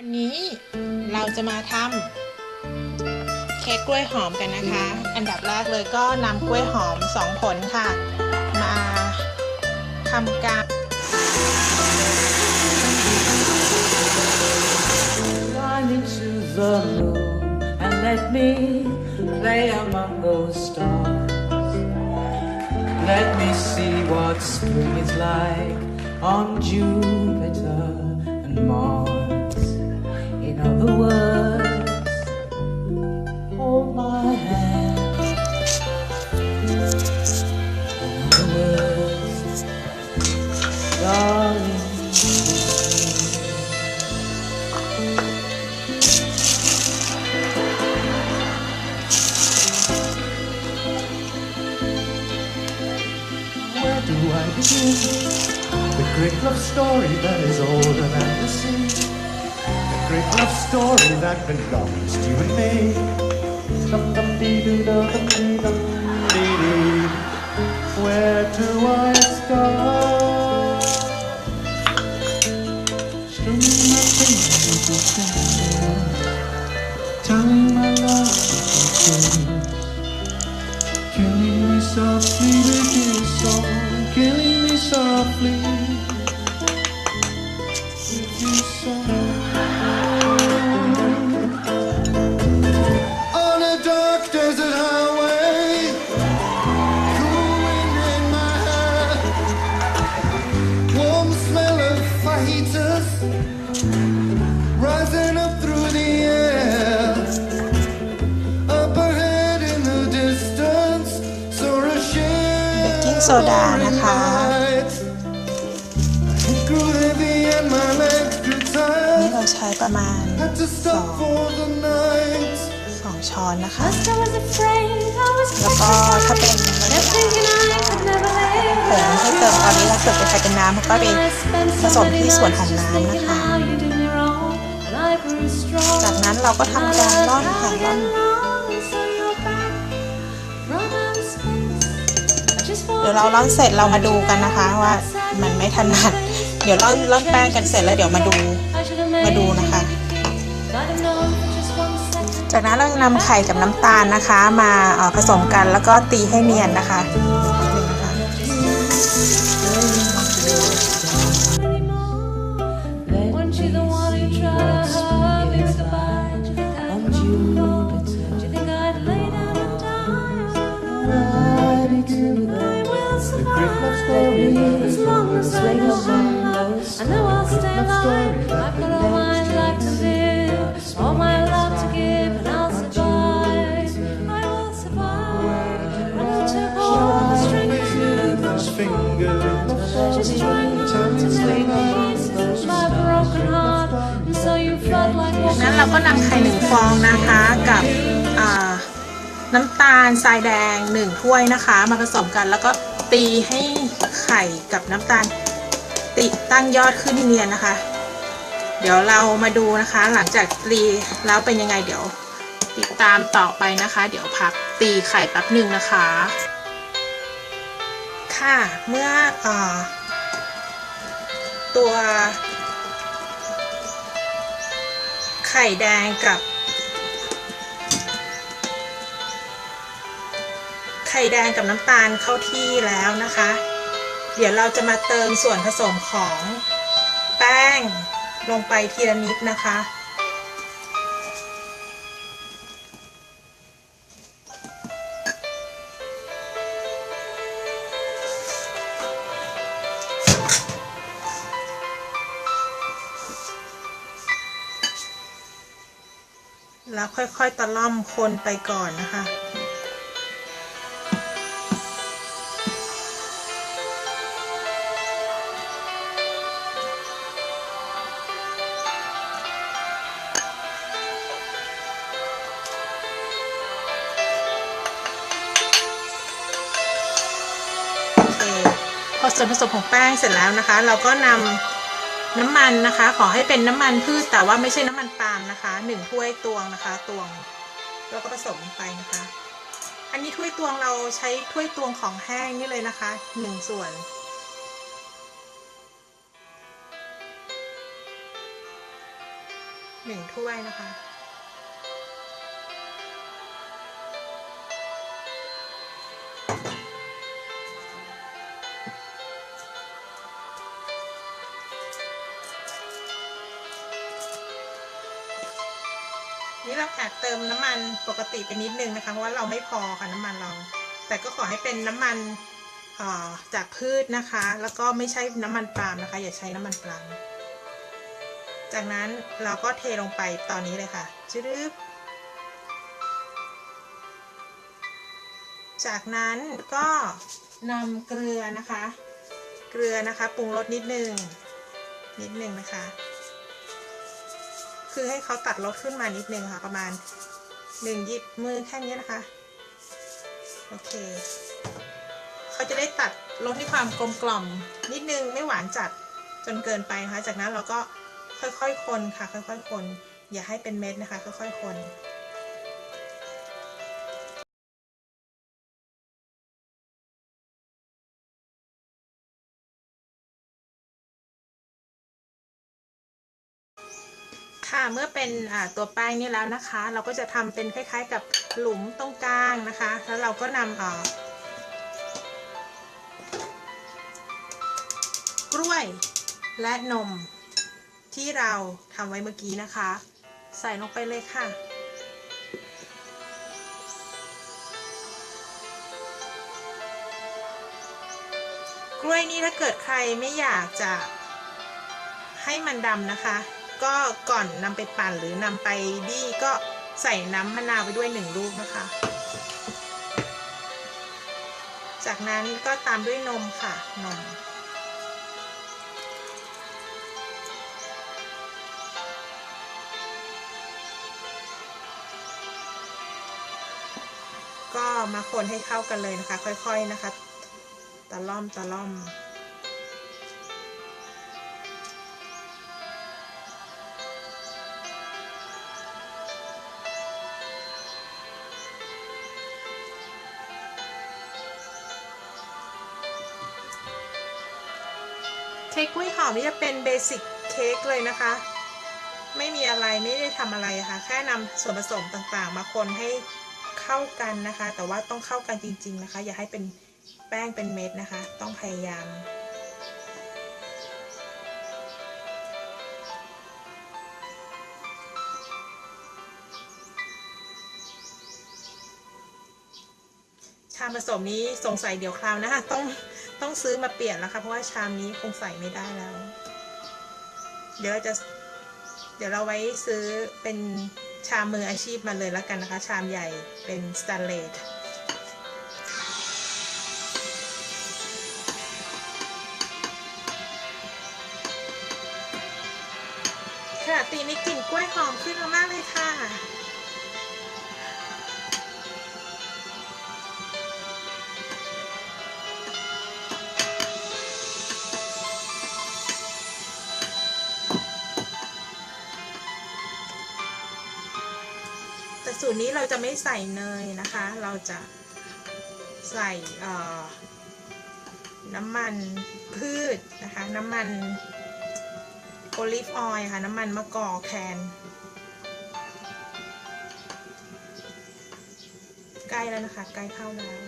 วันนี้เราจะมาทำเค้กกล้วยหอมกันนะคะ อันดับแรกเลยก็นำกล้วยหอมสองผลค่ะ มาทำการ Climb into the moon and let me play among those stars. Let me see what spring is like on Jupiter and Mars. Other words, hold my hand. Other words, darling. Where do I begin? The great love story that is older than the sea. Love story that belongs to you and me. Rising up through the air. Up ahead in the distance, saw a ship. Baking soda นะคะ It grew heavy and my legs grew นี่ tired. เราใช้ประมาณ Had to stop for the night. 2 ช้อนนะคะ First I was afraid, I was แล้วก็ถ้าเป็น kept thinking I could never ผง live. ให้เติมตอนนี้เราเกิดไปใช้เป็นน้ำแล้วก็ไป I spent ผ so สม many ที่ส่วน nights ของ just น้ำ thinking นะคะ how จากนั้นเราก็ทำการร่อนค่ะร่อนเดี๋ยวเราร่อนเสร็จเรามาดูกันนะคะว่ามันไม่ถนัด เดี๋ยวร่อนร่อนแป้งกันเสร็จแล้วเดี๋ยวมาดูมาดูนะคะ จากนั้นเรานำไข่กับน้ำตาลนะคะ มาผสมกันแล้วก็ตีให้เนียนนะคะ just trying not to make pieces of my broken heart. And so you felt like นั้นเราก็นำไข่หนึ่งฟองนะคะกับน้ำตาลทรายแดงหนึ่งถ้วยนะคะ มาผสมกันแล้วก็ตีให้ไข่กับน้ำตาลติตั้งยอดขึ้นเนียนนะคะ เดี๋ยวเรามาดูนะคะ หลังจากตีแล้วเป็นยังไงเดี๋ยวติดตามต่อไปนะคะ เดี๋ยวพักตีไข่แป๊บหนึ่งนะคะ ค่ะเมื่ออ ตัวไข่แดงกับ ไข่แดงกับน้ำตาลเข้าที่แล้วนะคะ เดี๋ยวเราจะมาเติมส่วนผสมของแป้งลงไปทีละนิดนะคะ แล้วค่อยๆตะล่อมคนไปก่อนนะคะโอเคพอส่วนผสมของแป้งเสร็จแล้วนะคะ เราก็นำ น้ำมันนะคะ ขอให้เป็นน้ำมันพืชแต่ว่าไม่ใช่น้ำมันปาล์มนะคะหนึ่งถ้วยตวงนะคะตวงแล้วก็ผสมลงไปนะคะ อันนี้ถ้วยตวงเราใช้ถ้วยตวงของแห้งนี่เลยนะคะหนึ่งส่วนหนึ่งถ้วยนะคะ นี่เราแอบเติมน้ำมันปกติไปนิดนึงนะคะ เพราะว่าเราไม่พอค่ะน้ำมันเรา แต่ก็ขอให้เป็นน้ำมันอ่อจากพืชนะคะ แล้วก็ไม่ใช่น้ำมันปาล์มนะคะ อย่าใช้น้ำมันปาล์มจากนั้นเราก็เทลงไปตอนนี้เลยค่ะจืดบจากนั้นก็นำเกลือนะคะ เกลือนะคะปรุงรสนิดนึงนิดนึงนะคะ คือให้เขาตัดลดขึ้นมานิดนึงค่ะ ประมาณหนึ่งหยิบมือแค่นี้นะคะ โอเค เขาจะได้ตัดลดที่ความกลมกล่อมนิดนึงไม่หวานจัดจนเกินไปนะคะ จากนั้นเราก็ค่อยๆคนค่ะ ค่อยๆคน อย่าให้เป็นเม็ดนะคะ ค่อยๆคน เมื่อเป็นตัวแป้งนี่แล้วนะคะ เราก็จะทำเป็นคล้าย ๆ กับหลุมตรงกลางนะคะ แล้วเราก็นำอ่อกล้วยและนมที่เราทำไว้เมื่อกี้นะคะ ใส่ลงไปเลยค่ะกล้วยนี่ถ้าเกิดใครไม่อยากจะให้มันดำนะคะ ก็ก่อนนำไปปั่นหรือนำไปบี้ก็ใส่น้ำมะนาวไปด้วยหนึ่งลูกนะคะ จากนั้นก็ตามด้วยนมค่ะนมก็มาคนให้เข้ากันเลยนะคะ ค่อย ๆนะคะ ตะล่อมตะล่อม ค้กกล้วยหอมนี่จะเป็นเบสิกเค้กเลยนะคะ ไม่มีอะไรไม่ได้ทำอะไรค่ะ แค่นำส่วนผสมต่างๆ มาคนให้เข้ากันนะคะ แต่ว่าต้องเข้ากันจริง ๆนะคะ อย่าให้เป็นแป้งเป็นเม็ดนะคะ ต้องพยายามชาผสมนี้สงสัยเดี๋ยวคราวนะคะต้อง ต้องซื้อมาเปลี่ยนแล้วค่ะเพราะว่าชามนี้คงใส่ไม่ได้แล้ว เดี๋ยวเราจะ เดี๋ยวเราไว้ซื้อเป็นชามมืออาชีพมาเลยแล้วกันนะคะ ชามใหญ่เป็นสแตนเลสค่ะตีนี้กลิ่นกล้วยหอมขึ้นมากเลยค่ะ ตรนี้เราจะไม่ใส่เนยนะคะ เราจะใส่น้ำมันพืชนะคะ น้ำมันโอลิฟออยล์ค่ะ น้ำมันมะกอกแคนใกล้แล้วนะคะ ใกล้เข้าแล้ว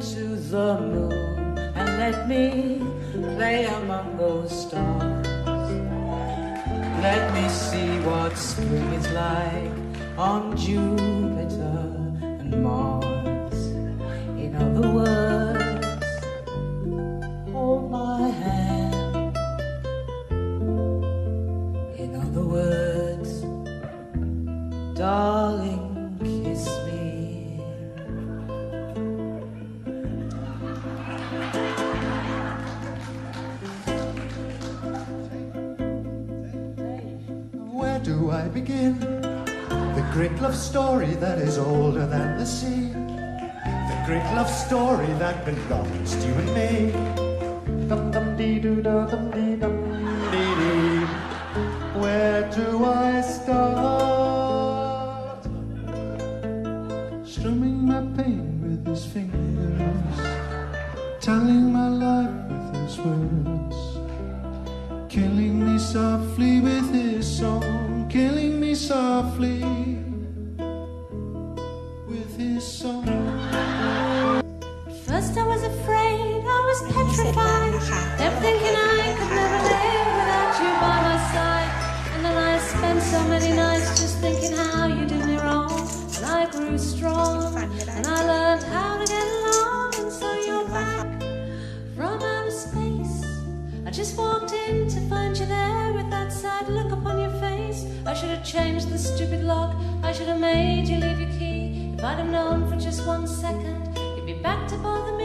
to the moon and let me play among those stars. Let me see what spring is like on Jupiter and Mars. In other words, I begin? The great love story that is older than the sea. The great love story that belongs to you and me. Dum dum dee doo dum dee dum dee dee. Where do I softly with his song. First, I was afraid, I was petrified. Then, thinking I could never live without you by my side. And then I spent so many nights just thinking how you did me wrong. And I grew strong, and I learned how to get along. And so you're back from outer space. I just walked in to find you there with that sad look changed the stupid lock. I should have made you leave your key. If I'd have known for just one second, you'd be back to bother